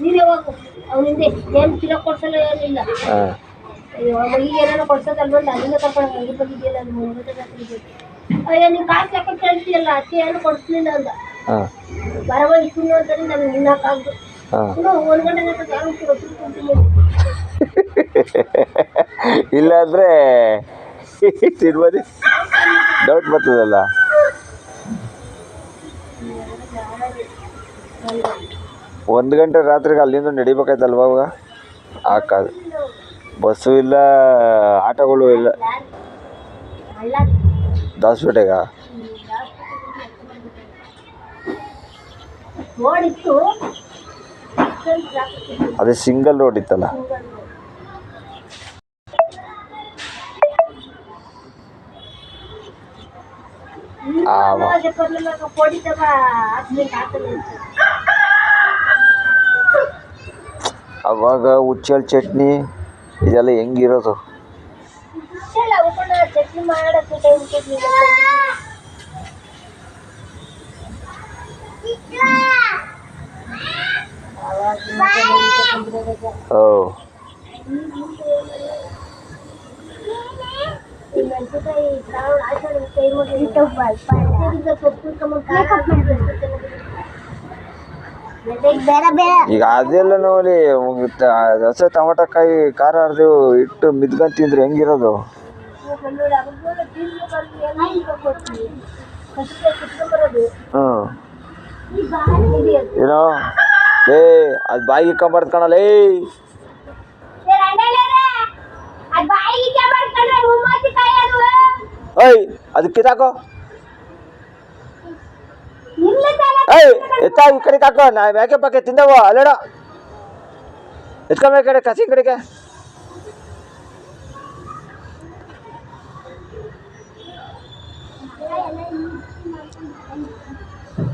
ನೀವೇ ಯಾವಾಗ ಅವನಿಂದ ಏನು ತಿನ್ನೋ ಕೊಡ್ಸಲ್ಲ ಏನಿಲ್ಲ. ಹಾಂ. ಏನಾರ ಕೊಡ್ಸೋದಲ್ಲ ಬಂದು ಅಲ್ಲಿಂದ ಕರ್ಕೊಂಡು ಹೋಗಿ ಬಂದಿದ್ಯಲ್ಲ ಅದು ಅಯ್ಯೋ ನೀವು ಕಾಸು ಹಾಕೊಂಡು ಕಳಿಸ್ತೀಯಲ್ಲ ಅದಕ್ಕೆ ಏನು ಕೊಡಿಸ್ಲಿಲ್ಲ ಅಂದ. ಹಾಂ. ಬರವ ಅಂತಾರೆ ನಾನು ನಿನ್ನಕ್ಕಾಗ್ದು ಹಾಂ. ಇನ್ನು ಒಂದು ಗಂಟೆ ಗಂಟೆ ಯಾರು ಕೊಡ್ತೀನಿ ಇಲ್ಲಾಂದರೆ ತಿನ್ಬೋದು. ಡೌಟ್ ಬರ್ತದಲ್ಲ. ಒಂದು ಗಂಟೆ ರಾತ್ರಿಗೆ ಅಲ್ಲಿಂದ ನಡಿಬೇಕಾಯ್ತಲ್ವ ಅವಾಗ ಹಾಕದು ಬಸ್ಸು ಇಲ್ಲ, ಆಟೋಗಳು ಇಲ್ಲ ದಾಸಪೇಟೆಗ. ಅದೇ ಸಿಂಗಲ್ ರೋಡ್ ಇತ್ತಲ್ಲ ಆವ. ಅವಾಗ ಹುಚ್ಚಲ್ ಚಟ್ನಿ ಇದೆಲ್ಲ ಹೆಂಗಿರೋದು? ಇಲ್ಲ, ಉಪ್ಪಿನ ಈಗ ಅದೆಲ್ಲ ನೋಡಿ ಹಸಿ ಟೊಮಟಕಾಯಿ ಖಾರ ಹರಿದು ಇಟ್ಟು ಮಿದ್ಕೊಂಡ್ ತಿಂದ್ರೆ ಹೆಂಗಿರೋದು? ಹ್ಞೂ ಏನೋ? ಏ ಅದು ಬಾಯಿಗೆ ಇಕ್ಕೊಂಬಾರ್ದು ಕಣಲ್ಲ ಏಯ್ ಅದು ಕಿತ್ತಾಕೋ. इकड़ हाको ना मेके पके तिंदो अलड़ इतक मेकड़े कसी इकड़के Thank.